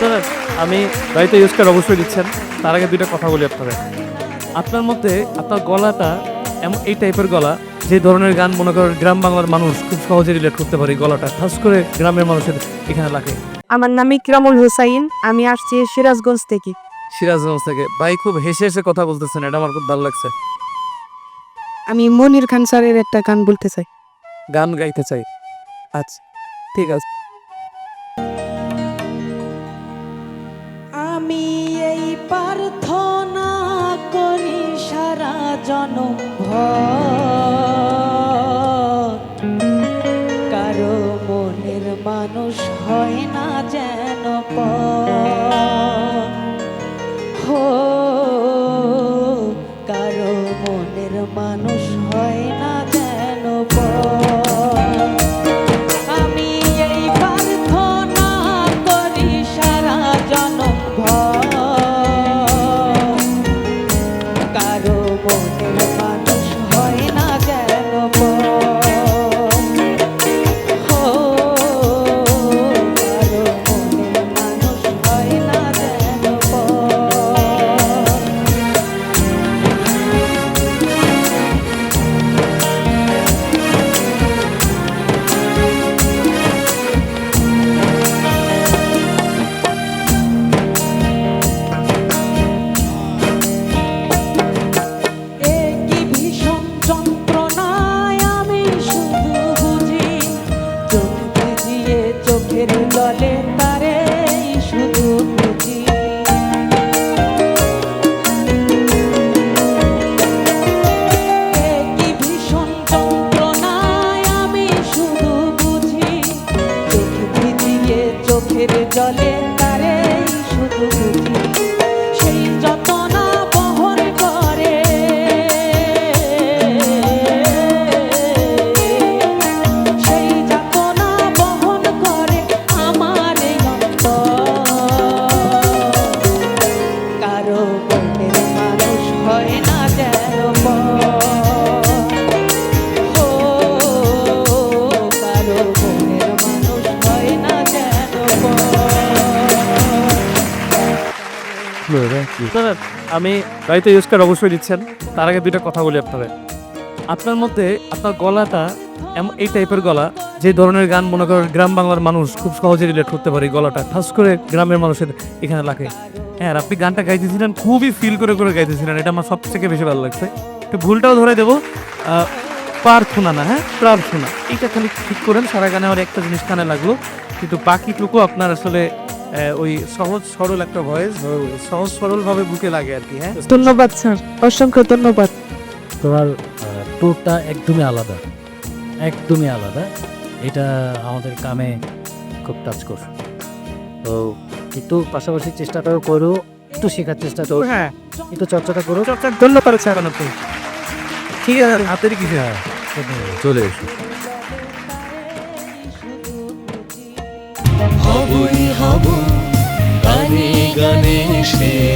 Sir আমি বাড়িতে use করে অবশ্যই দিচ্ছেন। তার আগে দুইটা কথা বলি আপনাদের। আপনার মধ্যে আপনার গলাটা এমন এই টাইপের গলা যে ধরনের গান মনে করেন গ্রাম বাংলার মানুষ খুব সহজে রিলেট করতে পারে গলাটা। খাস করে গ্রামের মানুষের এখানে লাগে। আমার নাম ইকরামুল হুসাইন আমি আসছি সিরাজগঞ্জ থেকে। সিরাজগঞ্জ থেকে। ভাই খুব হেসে হেসে কথা বলতেছেন এটা আমার খুব ভালো লাগছে। আমি মনির খান স্যারের একটা গান বলতে চাই। গান গাইতে চাই। আচ্ছা ঠিক আছে। আমি এই প্রার্থনা করি সারা জনম কারও চোখের আমি বাড়িতে ইউজ করে অবশ্যই দিচ্ছেন। তার আগে দুইটা কথা বলি আপনাদের। আপনার মধ্যে আপনার গলাটা এমন এই টাইপের গলা, যে ধরনের গান মনে করেন গ্রাম বাংলার মানুষ খুব সহজে রিলেট করতে পারে গলাটা। খাস করে গ্রামের মানুষের এখানে লাগে। হ্যাঁ আপনি গানটা গাইতেছিলেন, খুবই ফিল করে করে গাইতেছিলেন। এটা আমার সব থেকে বেশি ভালো লাগছে। একটু ভুলটাও ধরে দেবো। প্রার্থনা না হ্যাঁ? প্রার্থনা। এইটা খালি ঠিক করেন, সারা গানে আমার একটা জিনিস কানে লাগল। কিন্তু বাকিটুকু আপনার আসলে ওই সহজ সরল একটা ভয়েস সহজ সরলভাবে বুকে লাগে আর কি হ্যাঁ? ধন্যবাদ স্যার। অসংখ্য ধন্যবাদ। তোমার ট্যুরটা একদমই আলাদা। একদমই আলাদা। এটা আমাদের কামে খুব টাচ করছে তো একটু পাশাপাশি চেষ্টাটাও করো একটু শেখার চেষ্টা করো। হ্যাঁ। একটু চর্চাটা করো। ধন্যবাদ স্যার। ঠিক আছে। হাতের কিছু হ্যাঁ চলে এসো। হবই হব গানে গানে সে